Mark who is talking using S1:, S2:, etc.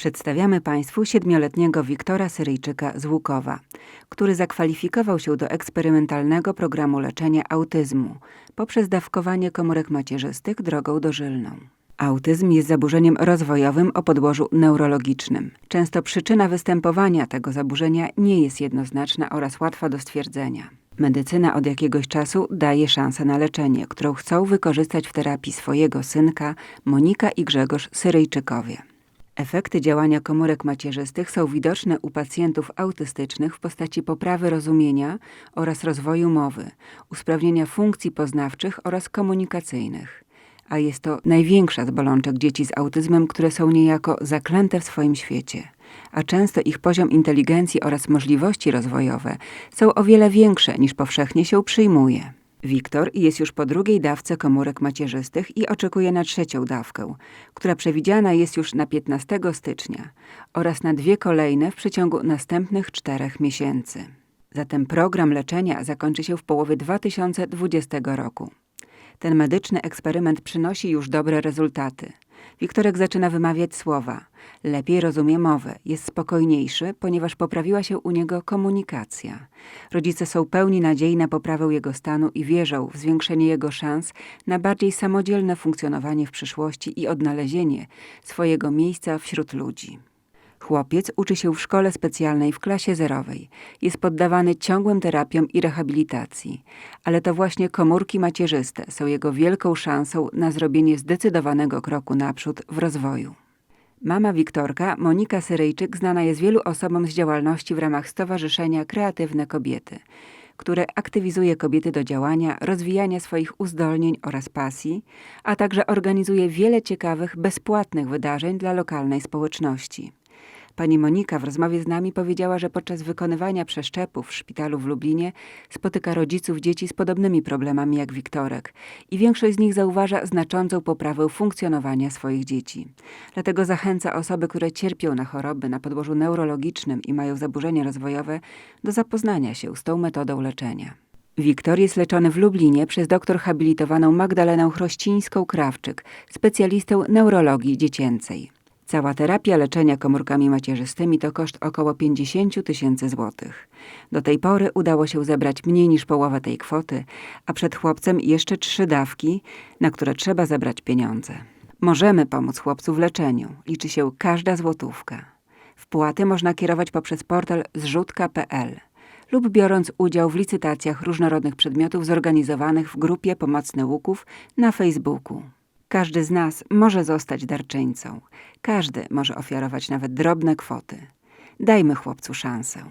S1: Przedstawiamy Państwu siedmioletniego Wiktora Syryjczyka z Łukowa, który zakwalifikował się do eksperymentalnego programu leczenia autyzmu poprzez dawkowanie komórek macierzystych drogą dożylną. Autyzm jest zaburzeniem rozwojowym o podłożu neurologicznym. Często przyczyna występowania tego zaburzenia nie jest jednoznaczna oraz łatwa do stwierdzenia. Medycyna od jakiegoś czasu daje szansę na leczenie, którą chcą wykorzystać w terapii swojego synka Monika i Grzegorz Syryjczykowie. Efekty działania komórek macierzystych są widoczne u pacjentów autystycznych w postaci poprawy rozumienia oraz rozwoju mowy, usprawnienia funkcji poznawczych oraz komunikacyjnych. A jest to największa z bolączek dzieci z autyzmem, które są niejako zaklęte w swoim świecie. A często ich poziom inteligencji oraz możliwości rozwojowe są o wiele większe niż powszechnie się przyjmuje. Wiktor jest już po drugiej dawce komórek macierzystych i oczekuje na trzecią dawkę, która przewidziana jest już na 15 stycznia oraz na dwie kolejne w przeciągu następnych czterech miesięcy. Zatem program leczenia zakończy się w połowie 2020 roku. Ten medyczny eksperyment przynosi już dobre rezultaty. Wiktorek zaczyna wymawiać słowa, lepiej rozumie mowę, jest spokojniejszy, ponieważ poprawiła się u niego komunikacja. Rodzice są pełni nadziei na poprawę jego stanu i wierzą w zwiększenie jego szans na bardziej samodzielne funkcjonowanie w przyszłości i odnalezienie swojego miejsca wśród ludzi. Chłopiec uczy się w szkole specjalnej w klasie zerowej. Jest poddawany ciągłym terapiom i rehabilitacji. Ale to właśnie komórki macierzyste są jego wielką szansą na zrobienie zdecydowanego kroku naprzód w rozwoju. Mama Wiktorka, Monika Syryjczyk, znana jest wielu osobom z działalności w ramach Stowarzyszenia Kreatywne Kobiety, które aktywizuje kobiety do działania, rozwijania swoich uzdolnień oraz pasji, a także organizuje wiele ciekawych, bezpłatnych wydarzeń dla lokalnej społeczności. Pani Monika w rozmowie z nami powiedziała, że podczas wykonywania przeszczepów w szpitalu w Lublinie spotyka rodziców dzieci z podobnymi problemami jak Wiktorek i większość z nich zauważa znaczącą poprawę funkcjonowania swoich dzieci. Dlatego zachęca osoby, które cierpią na choroby na podłożu neurologicznym i mają zaburzenia rozwojowe, do zapoznania się z tą metodą leczenia. Wiktor jest leczony w Lublinie przez doktor habilitowaną Magdalenę Chrościńską-Krawczyk, specjalistę neurologii dziecięcej. Cała terapia leczenia komórkami macierzystymi to koszt około 50 tysięcy złotych. Do tej pory udało się zebrać mniej niż połowę tej kwoty, a przed chłopcem jeszcze trzy dawki, na które trzeba zebrać pieniądze. Możemy pomóc chłopcu w leczeniu. Liczy się każda złotówka. Wpłaty można kierować poprzez portal zrzutka.pl lub biorąc udział w licytacjach różnorodnych przedmiotów zorganizowanych w grupie Pomocny Łuków na Facebooku. Każdy z nas może zostać darczyńcą. Każdy może ofiarować nawet drobne kwoty. Dajmy chłopcu szansę.